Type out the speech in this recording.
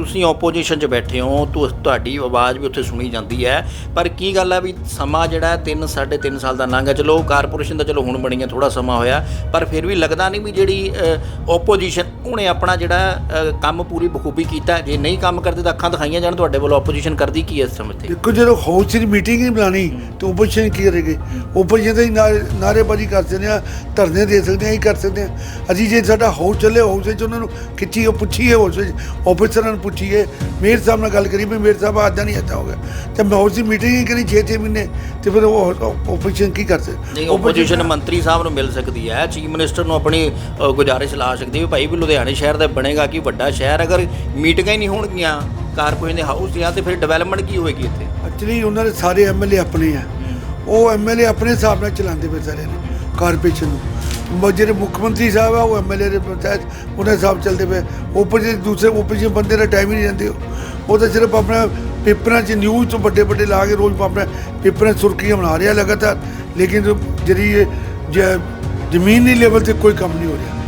ਤੁਸੀਂ ਆਪੋਜੀਸ਼ਨ 'ਚ ਬੈਠੇ ਹੋ ਤੁ- ਤੁਹਾਡੀ ਆਵਾਜ਼ ਵੀ ਉੱਥੇ ਸੁਣੀ ਜਾਂਦੀ ਹੈ। ਪਰ ਕੀ ਗੱਲ ਹੈ ਵੀ ਸਮਾਂ ਜਿਹੜਾ 3 3.5 ਸਾਲ ਦਾ ਲੰਘ ਗਿਆ। ਚਲੋ ਕਾਰਪੋਰੇਸ਼ਨ ਦਾ ਚਲੋ ਹੁਣ ਬਣੀ ਹੈ ਥੋੜਾ ਸਮਾਂ ਹੋਇਆ ਪਰ ਫਿਰ ਵੀ ਲੱਗਦਾ ਨਹੀਂ ਵੀ ਜਿਹੜੀ ਆਪੋਜੀਸ਼ਨ ਉਹਨੇ ਆਪਣਾ ਜਿਹੜਾ ਅ, ਕੰਮ ਪੂਰੀ ਬਖੂਬੀ ਕੀਤਾ ਹੈ। ਜੇ ਨਹੀਂ ਕੰਮ ਕਰਦੇ ਤਾਂ ਅੱਖਾਂ ਦਿਖਾਈਆਂ ਜਾਣ ਤੁਹਾਡੇ ਵੱਲੋਂ ਆਪੋਜੀਸ਼ਨ ਕਰਦੀ ਕੀ ਹੈ ਇਸ ਸਮੇਂ ਤੇ? ਦੇਖੋ ਜਦੋਂ ਹਾਊਸ 'ਚ ਮੀਟਿੰਗ ਨਹੀਂ ਬੁਲਾਣੀ ਤਾਂ ਓਪੋਜੀਸ਼ਨ ਕੀ ਕਰੇਗੀ? ਓਪੋਜੀਸ਼ਨ ਤਾਂ ਹੀ ਨਾਅਰੇਬਾਜ਼ੀ ਕਰ ਸਕਦੇ ਆ ਧਰਨੇ ਦੇ ਸਕਦੇ ਆ ਹੀ ਕਰ ਸਕਦੇ ਆ ਅਸੀਂ ਜੇ ਸਾਡਾ ਹਾਊਸ ਚੱਲੇ ਹਾਊਸ ਵਿੱਚ ਉਹਨਾਂ ਨੂੰ ਖਿੱਚੀ ਉਹ ਪੁੱਛੀਏ ਹਾਊਸ ਵਿੱਚ ਆਫੀਸਰਾਂ ਨੂੰ ਪੁੱਛੀਏ ਮੇਅਰ ਸਾਹਿਬ ਨਾਲ ਗੱਲ ਕਰੀ ਵੀ ਮੇਅਰ ਸਾਹਿਬ ਆਦਾ ਨਹੀਂ ਆਦਾ ਹੋਗਾ ਤੇ ਮੈਂ ਦੀ ਮੀਟਿੰਗ ਹੀ ਕਰੀ 6-6 ਮਹੀਨੇ ਤੇ ਫਿਰ ਉਹ ਓਪੋਜੀਸ਼ਨ ਕੀ ਕਰ ਨਹੀਂ ਸਕਦੇ ਆਪੋਜੀਸ਼ਨ ਮੰਤਰੀ ਸਾਹਿਬ ਨੂੰ ਮਿਲ ਸਕਦੀ ਹੈ ਚੀਫ ਮਿਨਿਸਟਰ ਨੂੰ ਆਪਣੀ ਅ, ਗੁਜ਼ਾਰਿਸ਼ ਲਾ ਸਕਦੀ ਹੈ ਵੀ ਭਾਈ ਵੀ ਲੁਧਿਆਣੇ ਸ਼ਹਿਰ ਦਾ ਬਣੇਗਾ ਕਿ ਵੱਡਾ ਸ਼ਹਿਰ ਅਗਰ ਮੀਟਿੰਗਾਂ ਹੀ ਨਹੀਂ ਹੋਣਗੀਆਂ ਕਾਰਪੋਰੇਸ਼ਨ ਦੇ ਹਾਊਸ ਦੀਆਂ ਤੇ ਫਿਰ ਡਿਵੈਲਪਮੈਂਟ ਕੀ ਹੋਏਗੀ ਇੱਥੇ? ਐਕਚੁਅਲੀ ਉਹਨਾਂ ਦੇ ਸਾਰੇ ਐਮਐਲਏ ਆਪਣੇ ਆ। ਉਹ ਐਮਐਲਏ ਆਪਣੇ ਹਿਸਾਬ ਨਾਲ ਚਲਾਉਂਦੇ ਪਏ ਸਾਰੇ ਨੇ ਕਾਰਪੋਰੇਸ਼ਨ ਨੂੰ। ਮ- ਜਿਹੜੇ ਮੁੱਖ ਮੰਤਰੀ ਸਾਹਿਬ ਆ, ਉਹ ਐਮਐਲਏ ਦੇ ਪੰਚਾਇਤ, ਉਹਨਾਂ ਹਿਸਾਬ ਚੱਲਦੇ ਪਏ। ਓਪੋਜੀਸ਼ਨ ਦੂਸਰੇ ਓਪੋਜੀਸ਼ਨ ਬੰਦੇ ਦਾ ਟਾਈਮ ਹੀ ਨਹੀਂ ਜਾਂਦੇ ਉਹ। ਤਾਂ ਸਿਰਫ ਆਪਣਾ ਪੇਪਰਾਂ 'ਚ ਨਿਊਜ਼ ਤੋਂ ਵੱਡੇ ਵੱਡੇ ਲਾ ਕੇ ਰੋਜ਼ ਆਪਣਾ ਪੇਪਰਾਂ 'ਚ ਸੁਰਖੀਆਂ ਬਣਾ ਰਿਹਾ ਲਗਾਤਾਰ। ਲੇਕਿਨ ਜਿਹੜੀ ਇਹ, ਜ- ਜ਼ਮੀਨੀ ਲੈਵਲ ਤੇ ਕੋਈ ਕੰਮ ਨਹੀਂ ਹੋ ਰਿਹਾ।